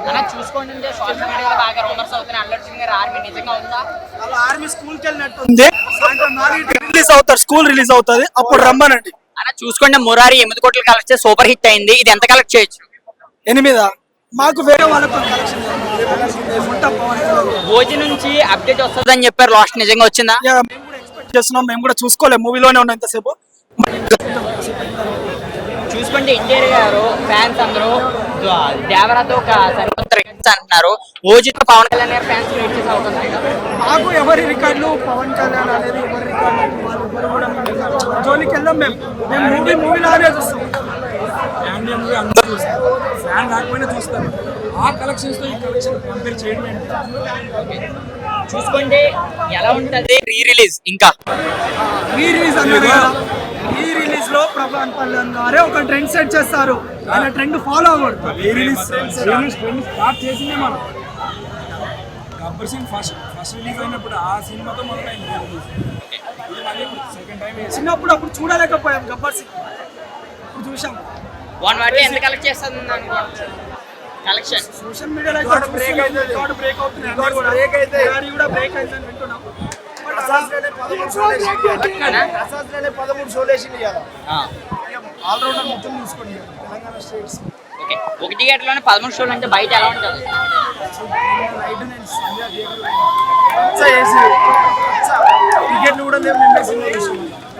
అలా చూసుకోండి సోషల్ మీడియాలో బాగా రూమర్స్ అవుతున్నాయి. అల్లు అర్జున్ గారు ఆర్మీ నిజంగా ఉందా? వాళ్ళ ఆర్మీ స్కూల్కి వెళ్ళినట్టు ఉంది. సాయంత్రం నాలుగు రిలీజ్ అవుతారు. స్కూల్ రిలీజ్ అవుతుంది. అప్పుడు రమ్మనండి. అలా చూసుకోండి మురారి ఎనిమిది కోట్లు కలెక్ట్ చేసి సూపర్ హిట్ అయింది. ఇది ఎంత కలెక్ట్ చేయొచ్చు? ఎనిమిదా? మాకు వేరే వాళ్ళతో కలెక్షన్ ఉంటాం భోజి నుంచి అప్డేట్ వస్తుందని చెప్పారు. లాస్ట్ నిజంగా వచ్చిందా? మేము కూడా ఎక్స్పెక్ట్ చేస్తున్నాం. మేము కూడా చూసుకోలేము. మూవీలోనే ఉన్నాం ఇంతసేపు. చూసుకుంటే ఎన్టీఆర్ గారు ఫ్యాన్స్ అందరూ. దేవరాతో ఒక సరికొత్త రేట్స్ అంటున్నారు ఓజితో పవన్ కళ్యాణ్ గారు ఫ్యాన్స్ రేట్ చేసి అవుతుంది మాకు ఎవరి రికార్డులు? పవన్ కళ్యాణ్ అనేది ఎవరి మేము జోలికి వెళ్ళాం మేము. మేము మూవీ మూవీ లాగే చూస్తాం. ఫ్యామిలీ మూవీ అందరూ చూస్తారు. ఫ్యాన్ రాకపోయినా చూస్తారు. ఆ కలెక్షన్స్తో ఈ కలెక్షన్ కంపేర్ చేయడం ఏంటి చూసుకుంటే ఎలా ఉంటుంది? రీ రిలీజ్ ఇంకా. రీ రిలీజ్ అన్నారు రీ రిలీజ్లో ప్రభాన్ కళ్యాణ్ గారే ఒక ట్రెండ్ సెట్ చేస్తారు. ఆయన ట్రెండ్ ఫాలో అవ్వడు. రిలీజ్ రిలీజ్ స్టార్ట్ చేసిందే మనం. Gabbar Singh first first release అయినప్పుడు ఆ సినిమాతో మొదలైంది సెకండ్ టైం చిన్నప్పుడు అప్పుడు చూడలేకపోయాం గబ్బర్ సింగ్. ఇప్పుడు చూసాం. వన్ వాటి ఎంత కలెక్ట్ చేస్తుంది కలెక్షన్ సోషల్ మీడియాలో బ్రేక్ రికార్డ్ బ్రేక్ అవుతుంది. బ్రేక్ అయితే కూడా బ్రేక్ అవుతుందని వింటున్నాం. పదమూడు షోలు వేసింది ఆల్రౌండర్ మొత్తం చూసుకోండి తెలంగాణ స్టేట్స్ ఓకే ఒక థియేటర్లోనే పదమూడు షోలు అంటే బయట ఎలా ఉంటుంది టికెట్లు కూడా లేవు నిన్న